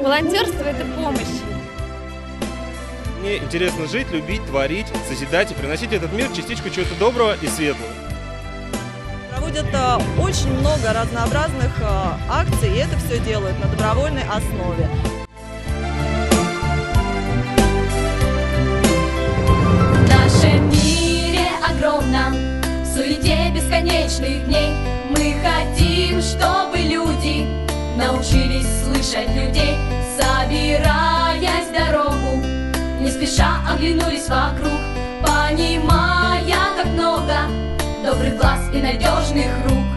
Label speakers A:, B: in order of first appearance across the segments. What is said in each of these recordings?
A: Волонтерство – это помощь.
B: Мне интересно жить, любить, творить, созидать и приносить в этот мир частичку чего-то доброго и светлого.
C: Проводят э, очень много разнообразных э, акций, и это все делают на добровольной основе.
D: В суете бесконечных дней, мы хотим, чтобы Научились слышать людей, собираясь в дорогу. Не спеша оглянулись вокруг, понимая, как много Добрых глаз и надежных рук.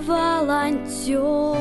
D: волонтером.